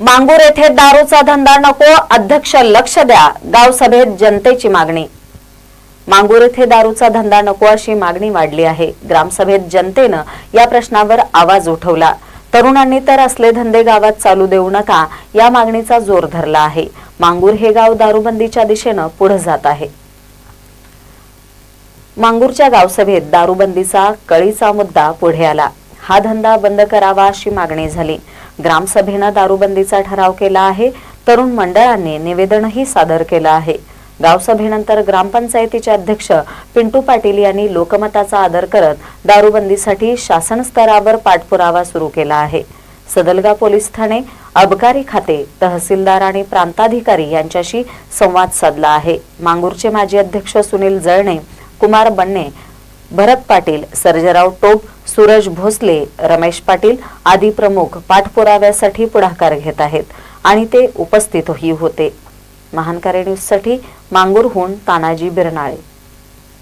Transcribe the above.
मांगूर येथे दारूचा धंदा नको अध्यक्ष लक्ष द्या गावसभेत जनतेची मागणी. मांगूर येथे दारूचा धंदा नको अशी मागणी वाढली आहे. ग्रामसभेत जनतेनं या प्रश्नावर आवाज उठवला. तरुणांनी तर असले धंदे गावात चालू देऊ नका या मागणीचा जोर धरला आहे. मांगूर हे गाव दारूबंदीच्या दिशेनं पुढे जात आहे. मांगूरच्या गावसभेत दारूबंदीचा कळीचा मुद्दा पुढे आला. हा धंदा बंद करावा अशी मागणी झाली. ग्रामसभेनं दारूबंदीचा ठराव केला आहे. तरुण मंडळांनी निवेदनही सादर केलं आहे. गावसभेनंतर ग्रामपंचायतीचे अध्यक्ष पिंटू पाटील यांनी लोकमताचा आदर करत दारूबंदीसाठी शासन स्तरावर पाठपुरावा सुरू केला आहे. सदलगा पोलीस ठाणे अबकारी खाते तहसीलदार आणि प्रांताधिकारी यांच्याशी संवाद साधला आहे. मांगूरचे माजी अध्यक्ष सुनील जळणे कुमार बन्ने भरत पाटील सर्जराव टोप सूरज भोसले रमेश पाटील आदी प्रमुख पाठपुराव्यासाठी पुढाकार घेत आहेत आणि ते उपस्थितही होते. महानकारी न्यूजसाठी मांगूरहून तानाजी बिरनाळे.